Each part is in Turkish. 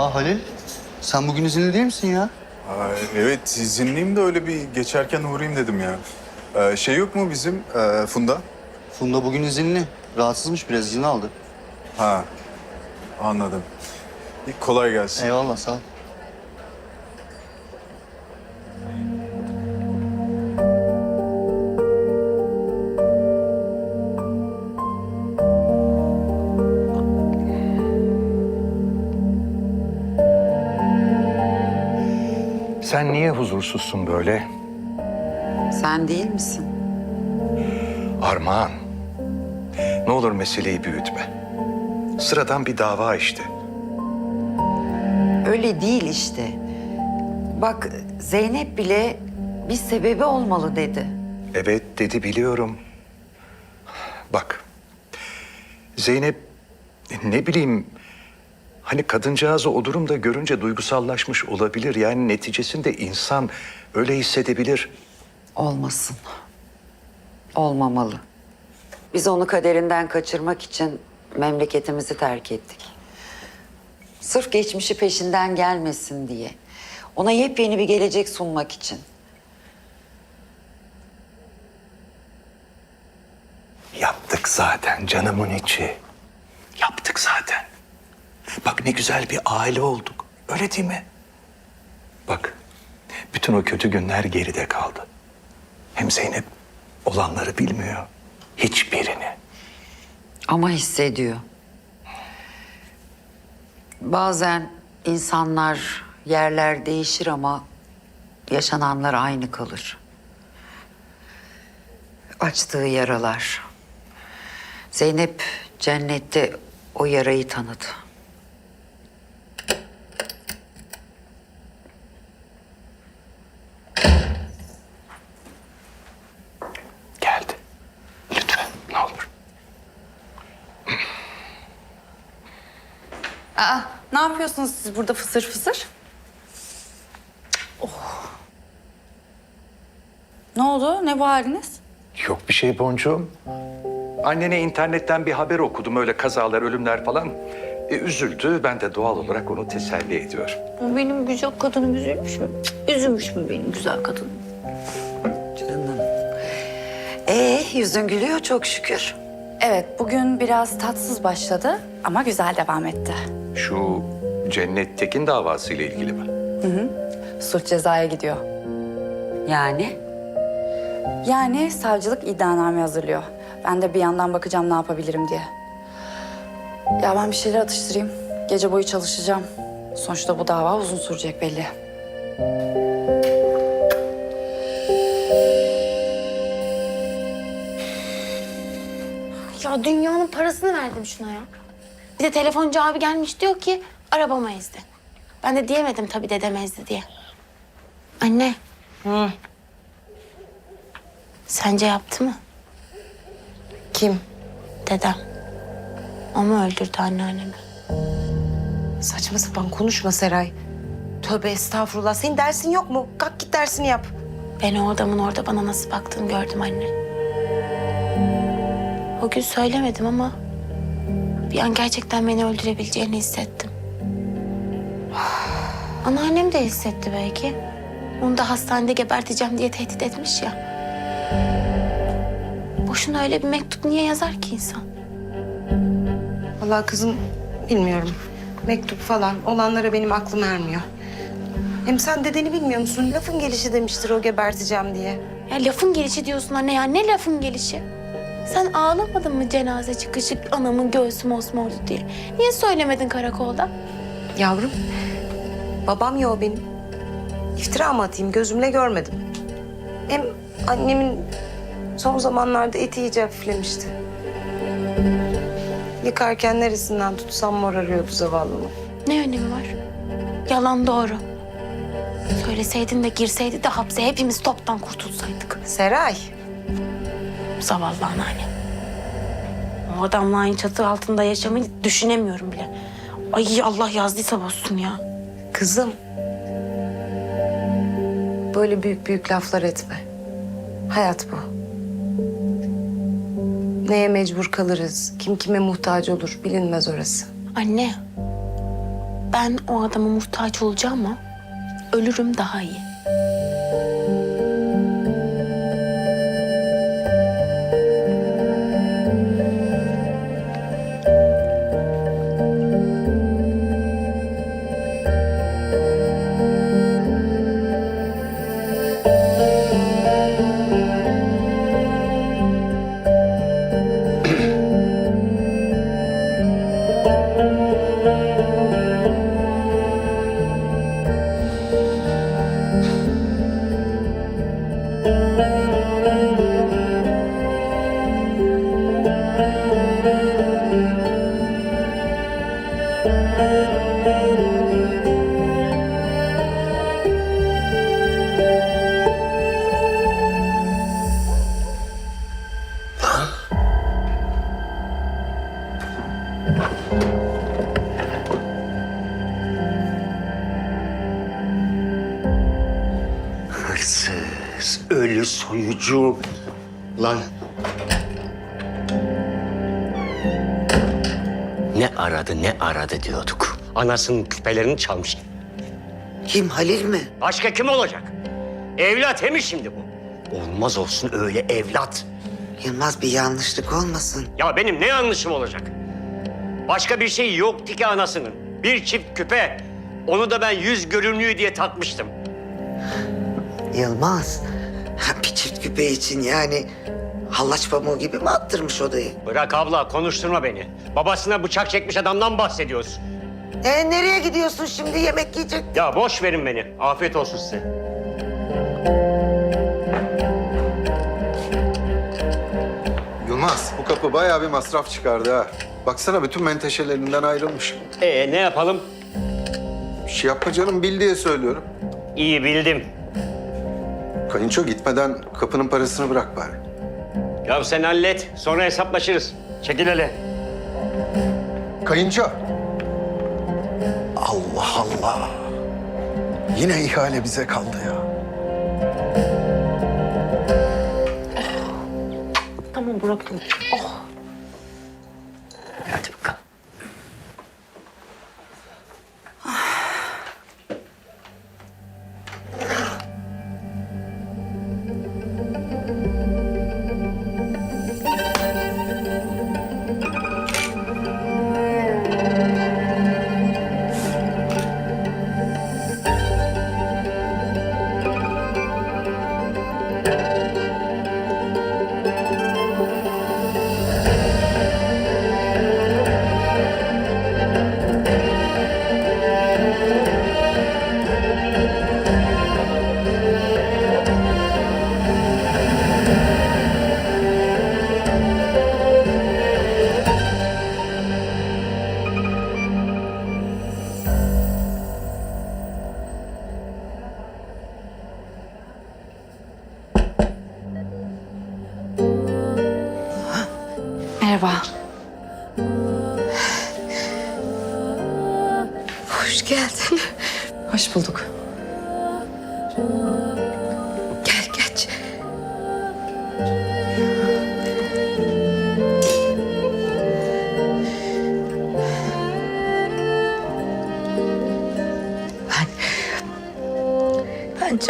Aa Halil, sen bugün izinli değil misin ya? Aa, evet izinliyim de öyle bir geçerken uğrayayım dedim ya. Ee, şey yok mu bizim ee, Funda? Funda bugün izinli. Rahatsızmış biraz izin aldı. Ha anladım. İyi, kolay gelsin. Eyvallah sağ ol. Sen niye huzursuzsun böyle? Sen değil misin? Armağan. Ne olur meseleyi büyütme. Sıradan bir dava işte. Öyle değil işte. Bak Zeynep bile bir sebebi olmalı dedi. Evet dedi biliyorum. Bak. Zeynep ne bileyim hani kadıncağızı o durumda görünce duygusallaşmış olabilir. Yani neticesinde insan öyle hissedebilir. Olmasın. Olmamalı. Biz onu kaderinden kaçırmak için memleketimizi terk ettik. Sırf geçmişi peşinden gelmesin diye. Ona yepyeni bir gelecek sunmak için. Yaptık zaten canımın içi. Yaptık zaten. Bak ne güzel bir aile olduk. Öyle değil mi? Bak bütün o kötü günler geride kaldı. Hem Zeynep olanları bilmiyor. Hiçbirini. Ama hissediyor. Bazen insanlar, yerler değişir ama yaşananlar aynı kalır. Açtığı yaralar. Zeynep cennette o yarayı tanıdı. Geldi. Lütfen ne olur. Aa, ne yapıyorsunuz siz burada fısır fısır? Oh. Ne oldu? Ne bu haliniz? Yok bir şey boncuğum. Annene internetten bir haber okudum öyle kazalar, ölümler falan. E, üzüldü. Ben de doğal olarak onu teselli ediyorum. Benim güzel kadınım üzülmüş mü? Üzülmüş mü benim güzel kadınım? Canım. Ee, yüzün gülüyor çok şükür. Evet, bugün biraz tatsız başladı ama güzel devam etti. Şu Cennet Tekin davası ile ilgili mi? Suç cezaya gidiyor. Yani Yani savcılık iddianame hazırlıyor. Ben de bir yandan bakacağım ne yapabilirim diye. Ya ben bir şeyler atıştırayım. Gece boyu çalışacağım. Sonuçta bu dava uzun sürecek belli. Ya dünyanın parasını verdim şuna ya. Bir de telefoncu abi gelmiş diyor ki arabama ezdi. Ben de diyemedim tabii dedem ezdi diye. Anne. Sence yaptı mı? Kim? Dedem. O mu öldürdü anneannemi? Saçma sapan konuşma Seray. Tövbe estağfurullah. Senin dersin yok mu? Kalk git dersini yap. Ben o adamın orada bana nasıl baktığını gördüm anne. O gün söylemedim ama bir an gerçekten beni öldürebileceğini hissettim. Anneannem de hissetti belki. Onu da hastanede geberteceğim diye tehdit etmiş ya. Boşuna öyle bir mektup niye yazar ki insan? Vallahi kızım bilmiyorum. Mektup falan olanlara benim aklım ermiyor. Hem sen dedeni bilmiyor musun? Lafın gelişi demiştir o geberteceğim diye. Ya lafın gelişi diyorsun anne ya. Ne lafın gelişi? Sen ağlamadın mı cenaze çıkışı anamın göğsü mosmordu diye? Niye söylemedin karakolda? Yavrum, babam ya o benim. İftira mı atayım gözümle görmedim. Hem annemin son zamanlarda eti iyice hafiflemişti. Yıkarken neresinden tutsam mor arıyordu zavallımı. Ne önemi var? Yalan doğru. Söyleseydin de girseydi de hapse hepimiz toptan kurtulsaydık. Seray, Zavallı anneanne. O adamla aynı çatı altında yaşamayı düşünemiyorum bile. Ay Allah yazdıysa bozsun ya. Kızım. Böyle büyük büyük laflar etme. Hayat bu. Neye mecbur kalırız, kim kime muhtaç olur bilinmez orası. Anne. Ben o adama muhtaç olacağım ama ölürüm daha iyi. Hırsız, ölü soyucu. Lan Ne aradı ne aradı diyorduk. Anasının küpelerini çalmış. Kim Halil mi? Başka kim olacak? Evlat he mi şimdi bu? Olmaz olsun öyle evlat. Yılmaz bir yanlışlık olmasın. Ya benim ne yanlışım olacak? Başka bir şey yoktu ki anasının. Bir çift küpe. Onu da ben yüz görünüyor diye takmıştım. Yılmaz, ha, bir çift küpe için yani hallaç pamuğu gibi mi attırmış odayı? Bırak abla konuşturma beni. Babasına bıçak çekmiş adamdan bahsediyoruz. E nereye gidiyorsun şimdi yemek yiyecek? Ya boş verin beni. Afiyet olsun size. Yılmaz bu kapı bayağı bir masraf çıkardı ha. Baksana bütün menteşelerinden ayrılmış. Ee ne yapalım? Bir şey yapma canım bil diye söylüyorum. İyi bildim. Kayınço gitmeden kapının parasını bırak bari. Ya sen hallet. Sonra hesaplaşırız. Çekil hele. Kayınço. Allah Allah. Yine ihale bize kaldı ya. Tamam bırakın. Hadi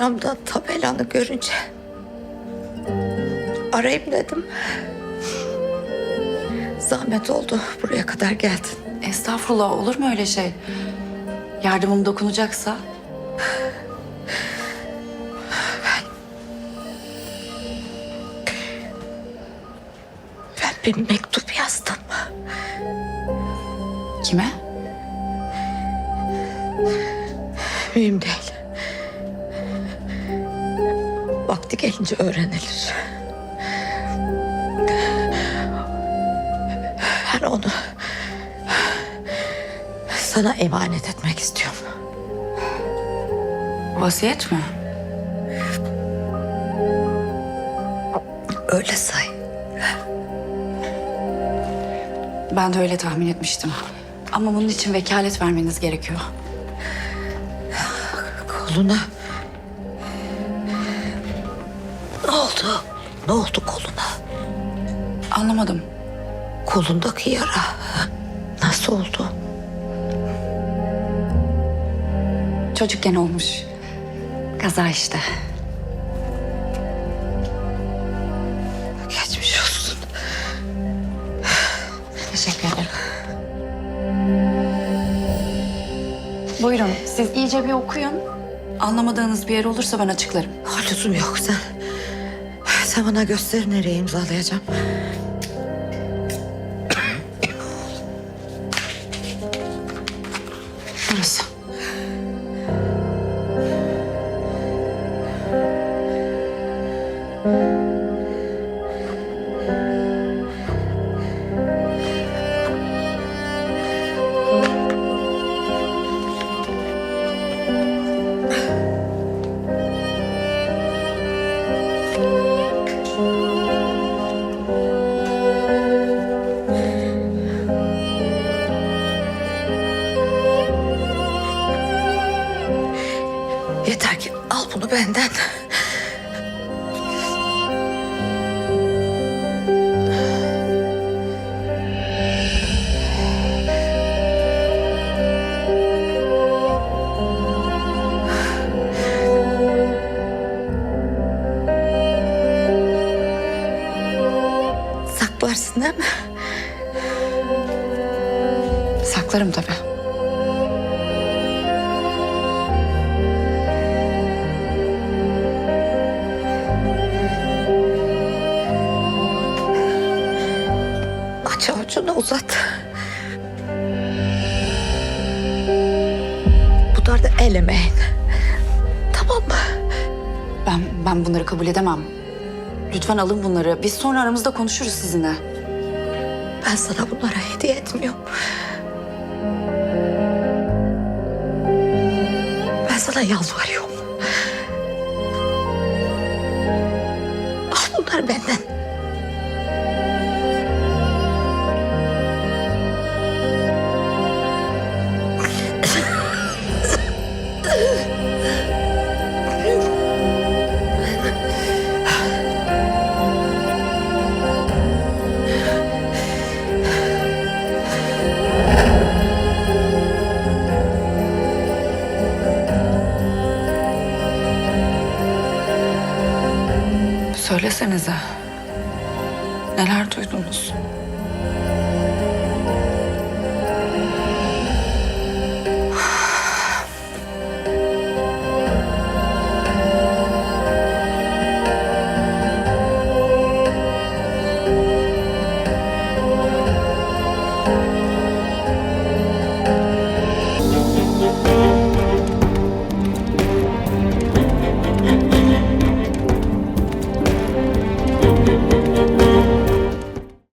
camdan tabelanı görünce arayayım dedim. Zahmet oldu. Buraya kadar geldin. Estağfurullah olur mu öyle şey? Yardımım dokunacaksa Ben bir mektup yazdım. kime? Mühim değil. Gelince öğrenilir. Ben onu sana emanet etmek istiyorum. Vasiyet mi? Öyle say. Ben de öyle tahmin etmiştim. Ama bunun için vekalet vermeniz gerekiyor. Koluna. Ne oldu? Ne oldu koluna? Anlamadım. Kolundaki yara. Nasıl oldu? çocukken olmuş. Kaza işte. Geçmiş olsun. Teşekkür ederim. Buyurun, siz iyice bir okuyun. Anlamadığınız bir yer olursa ben açıklarım. Ha, Lüzum yok sen. Sen bana göster nereye imzalayacağım. Saklarım tabii. Aç avucunu uzat. Bunlar da el emeğin. Tamam mı? Ben, ben bunları kabul edemem. Lütfen alın bunları. Biz sonra aramızda konuşuruz sizinle. Ben sana bunları hediye etmiyorum. Ben sana yalvarıyorum. Al bunları benden. Baksanıza.